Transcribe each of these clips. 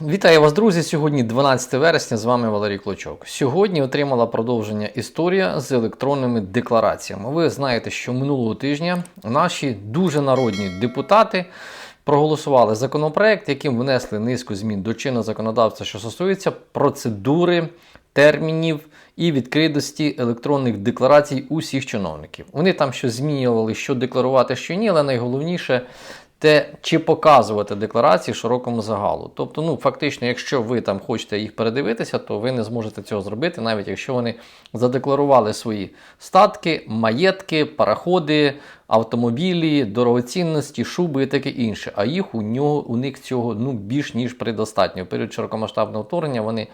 Вітаю вас, друзі! Сьогодні 12 вересня. З вами Валерій Клочок. Сьогодні отримала продовження історія з електронними деклараціями. Ви знаєте, що минулого тижня наші дуже народні депутати проголосували законопроект, яким внесли низку змін до чинного законодавства, що стосується процедури, термінів і відкритості електронних декларацій усіх чиновників. Вони там щось змінювали, що декларувати, що ні, але найголовніше те, чи показувати декларації широкому загалу. Тобто, ну фактично, якщо ви там хочете їх передивитися, то ви не зможете цього зробити, навіть якщо вони задекларували свої статки, маєтки, параходи, автомобілі, дорогоцінності, шуби і таке інше. А їх у нього у них цього ну більш ніж предостатньо. В період широкомасштабного вторгнення вони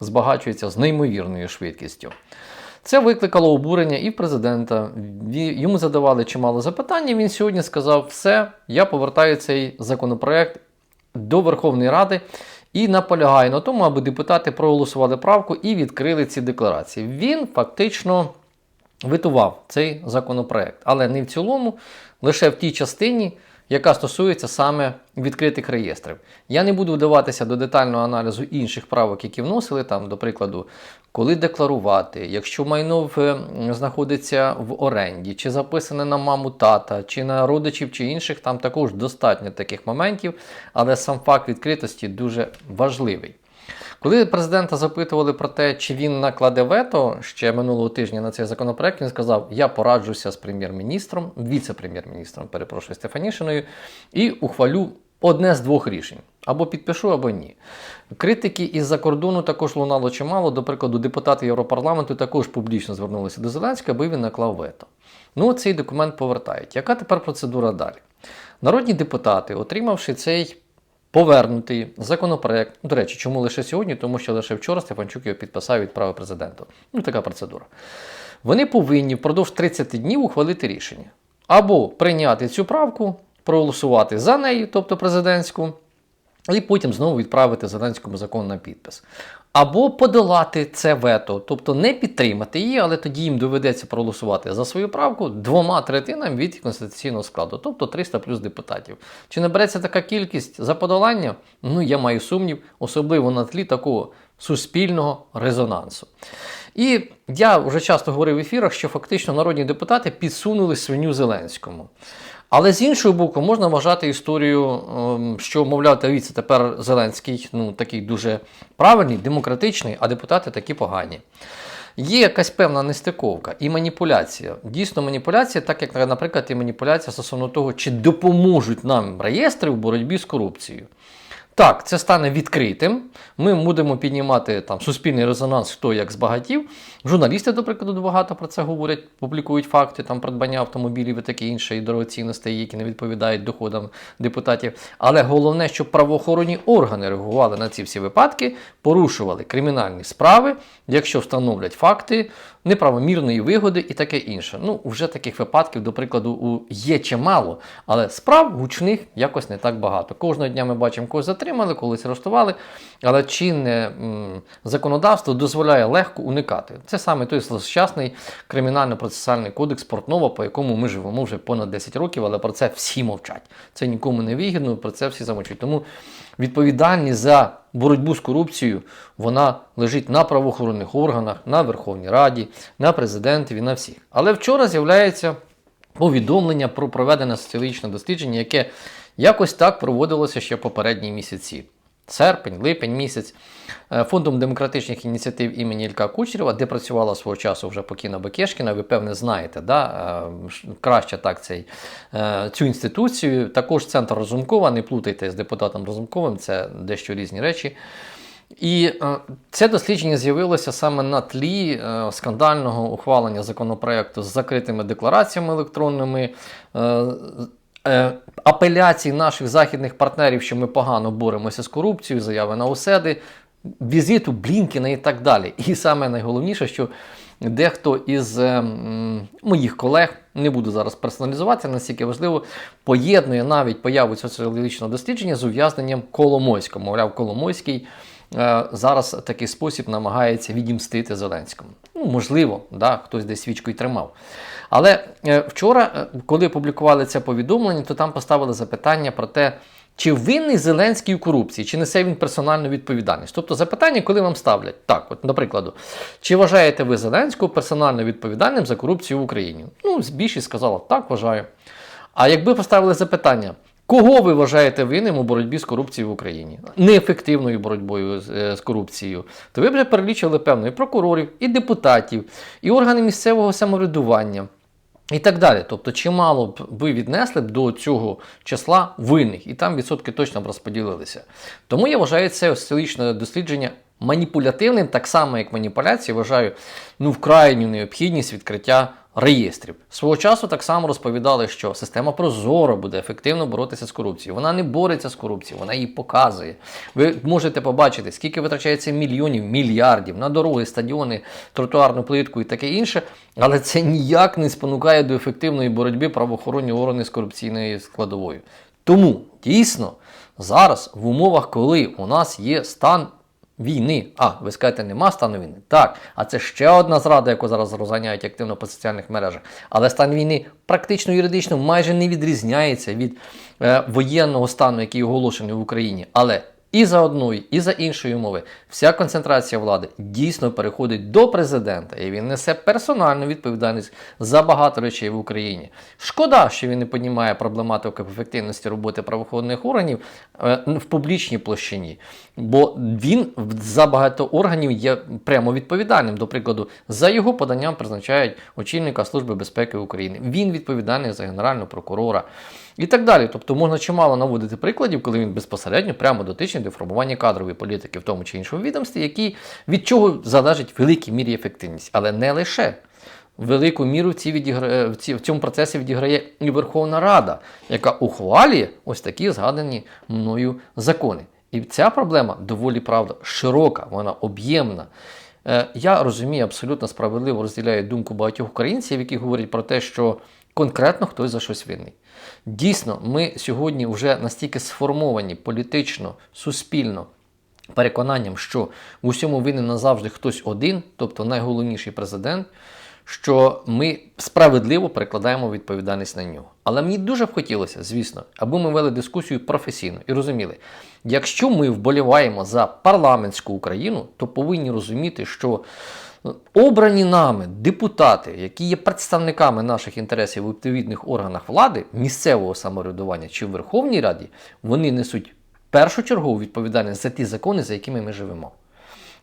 збагачуються з неймовірною швидкістю. Це викликало обурення і в президента. Йому задавали чимало запитань. і Він сьогодні сказав: все, я повертаю цей законопроект до Верховної Ради і наполягаю на тому, аби депутати проголосували правку і відкрили ці декларації. Він фактично витував цей законопроект, але не в цілому, лише в тій частині, яка стосується саме відкритих реєстрів. Я не буду вдаватися до детального аналізу інших правок, які вносили там, до прикладу, коли декларувати, якщо майно в, е, знаходиться в оренді, чи записане на маму тата, чи на родичів, чи інших, там також достатньо таких моментів, але сам факт відкритості дуже важливий. Коли президента запитували про те, чи він накладе вето ще минулого тижня на цей законопроект, він сказав: Я пораджуся з прем'єр-міністром, віце-прем'єр-міністром, перепрошую Стефанішиною, і ухвалю одне з двох рішень: або підпишу, або ні. Критики із-за кордону також лунало чимало. До прикладу, депутати Європарламенту також публічно звернулися до Зеленського, аби він наклав вето. Ну, цей документ повертають. Яка тепер процедура далі? Народні депутати, отримавши цей повернутий законопроект. До речі, чому лише сьогодні? Тому що лише вчора Стефанчук його підписав і відправив президенту. Ну, така процедура. Вони повинні впродовж 30 днів ухвалити рішення. Або прийняти цю правку, проголосувати за неї, тобто президентську, і потім знову відправити Зеленському закон на підпис. Або подолати це вето, тобто не підтримати її, але тоді їм доведеться проголосувати за свою правку двома третинами від конституційного складу, тобто 300 плюс депутатів. Чи набереться така кількість за подолання? Ну, я маю сумнів, особливо на тлі такого суспільного резонансу. І я вже часто говорив в ефірах, що фактично народні депутати підсунули свиню Зеленському. Але з іншого боку, можна вважати історію, ем, що, мовляв, дивіться, тепер Зеленський ну, такий дуже правильний, демократичний, а депутати такі погані. Є якась певна нестиковка і маніпуляція. Дійсно, маніпуляція, так як, наприклад, і маніпуляція стосовно того, чи допоможуть нам реєстри в боротьбі з корупцією. Так, це стане відкритим. Ми будемо піднімати там суспільний резонанс, хто як збагатів. Журналісти, до прикладу, багато про це говорять, публікують факти там придбання автомобілів і таке інше, і дорогоцінностей, які не відповідають доходам депутатів. Але головне, щоб правоохоронні органи реагували на ці всі випадки, порушували кримінальні справи, якщо встановлять факти неправомірної вигоди і таке інше. Ну, вже таких випадків, до прикладу, є чимало, але справ гучних якось не так багато. Кожного дня ми бачимо, когось затримали, когось арештували, але чинне м, законодавство дозволяє легко уникати. Це саме той злощасний кримінально-процесуальний кодекс Портнова, по якому ми живемо вже понад 10 років, але про це всі мовчать. Це нікому не вигідно, про це всі замовчують. Тому відповідальність за боротьбу з корупцією вона лежить на правоохоронних органах, на Верховній Раді, на президентові, на всіх. Але вчора з'являється повідомлення про проведене соціологічне дослідження, яке якось так проводилося ще попередні місяці. Серпень, липень місяць Е, фондом демократичних ініціатив імені Ілька Кучерєва, де працювала свого часу вже покійна Бекешкіна, ви певне знаєте, да? е, краще так цей, е, цю інституцію. Також центр Розумкова, не плутайте з депутатом Розумковим, це дещо різні речі. І це дослідження з'явилося саме на тлі скандального ухвалення законопроекту з закритими деклараціями електронними. Е, Апеляцій наших західних партнерів, що ми погано боремося з корупцією, заяви на оседи, візиту Блінкіна і так далі. І саме найголовніше, що дехто із е, моїх колег, не буду зараз персоналізувати, наскільки важливо, поєднує навіть появу соціологічного дослідження з ув'язненням Коломойського. Мовляв, Коломойський зараз такий спосіб намагається відімстити Зеленському. Ну, можливо, да, хтось десь свічку й тримав. Але е, вчора, е, коли опублікували це повідомлення, то там поставили запитання про те, Чи винний Зеленський у корупції, чи несе він персональну відповідальність? Тобто запитання, коли вам ставлять, так, от, наприклад, чи вважаєте ви Зеленського персонально відповідальним за корупцію в Україні? Ну, більшість сказала, так, вважаю. А якби поставили запитання, кого ви вважаєте винним у боротьбі з корупцією в Україні, неефективною боротьбою з, е, з корупцією, то ви вже перелічили певно і прокурорів, і депутатів, і органи місцевого самоврядування. І так далі. Тобто, чимало б ви віднесли б до цього числа винних, і там відсотки точно б розподілилися. Тому я вважаю це соціологічне дослідження маніпулятивним, так само як маніпуляції, вважаю ну, вкрайню необхідність відкриття реєстрів. Свого часу так само розповідали, що система Прозоро буде ефективно боротися з корупцією. Вона не бореться з корупцією, вона її показує. Ви можете побачити, скільки витрачається мільйонів, мільярдів на дороги, стадіони, тротуарну плитку і таке інше, але це ніяк не спонукає до ефективної боротьби правоохоронні органи з корупційною складовою. Тому дійсно зараз в умовах, коли у нас є стан війни. А, ви скажете, нема стану війни? Так. А це ще одна зрада, яку зараз розганяють активно по соціальних мережах. Але стан війни практично юридично майже не відрізняється від е, воєнного стану, який оголошений в Україні. Але і за одної, і за іншої умови вся концентрація влади дійсно переходить до президента, і він несе персональну відповідальність за багато речей в Україні. Шкода, що він не піднімає проблематику ефективності роботи правоохоронних органів е, в публічній площині, бо він за багато органів є прямо відповідальним. До прикладу, за його поданням призначають очільника Служби безпеки України. Він відповідальний за генерального прокурора. І так далі. Тобто можна чимало наводити прикладів, коли він безпосередньо прямо дотичний до формування кадрової політики в тому чи іншому відомстві, які від чого залежить в великій мірі ефективність, але не лише. Велику міру в, ці відіграє, в, ці, в цьому процесі відіграє і Верховна Рада, яка ухвалює ось такі згадані мною закони. І ця проблема доволі правда широка, вона об'ємна. Е, Я розумію, абсолютно справедливо розділяю думку багатьох українців, які говорять про те, що конкретно хтось за щось винний. Дійсно, ми сьогодні вже настільки сформовані політично, суспільно. Переконанням, що в усьому винен назавжди хтось один, тобто найголовніший президент, що ми справедливо перекладаємо відповідальність на нього. Але мені дуже б хотілося, звісно, аби ми вели дискусію професійно і розуміли, якщо ми вболіваємо за парламентську Україну, то повинні розуміти, що обрані нами депутати, які є представниками наших інтересів у відповідних органах влади, місцевого самоврядування чи в Верховній Раді, вони несуть першочергову відповідальність за ті закони, за якими ми живемо.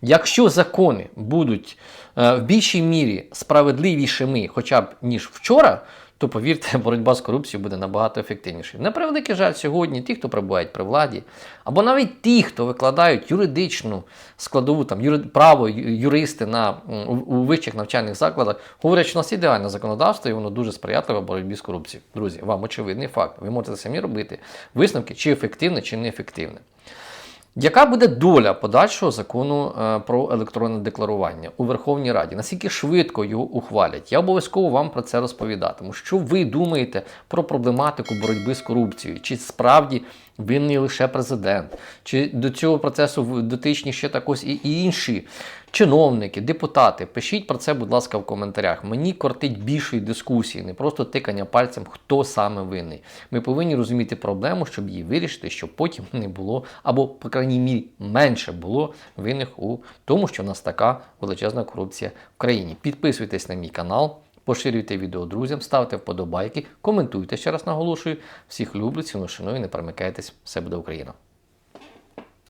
Якщо закони будуть е, в більшій мірі справедливішими, хоча б ніж вчора, то повірте, боротьба з корупцією буде набагато ефективнішою. На превеликий жаль, сьогодні ті, хто перебувають при владі, або навіть ті, хто викладають юридичну складову там юри, право, юристи на у, у вищих навчальних закладах, говорять, що у нас ідеальне законодавство і воно дуже сприятливе боротьбі з корупцією. Друзі, вам очевидний факт. Ви можете самі робити висновки, чи ефективне, чи неефективне. Яка буде доля подальшого закону е, про електронне декларування у Верховній Раді? Наскільки швидко його ухвалять? Я обов'язково вам про це розповідатиму. Що ви думаєте про проблематику боротьби з корупцією? Чи справді винний лише президент? Чи до цього процесу дотичні ще також і і інші чиновники, депутати? Пишіть про це, будь ласка, в коментарях. Мені кортить більшої дискусії, не просто тикання пальцем, хто саме винний. Ми повинні розуміти проблему, щоб її вирішити, щоб потім не було, або, по крайній мірі, менше було винних у тому, що в нас така величезна корупція в країні. Підписуйтесь на мій канал. Поширюйте відео друзям, ставте вподобайки, коментуйте, ще раз наголошую. Всіх люблю, ціну шаную, не перемикайтесь. Все буде Україна!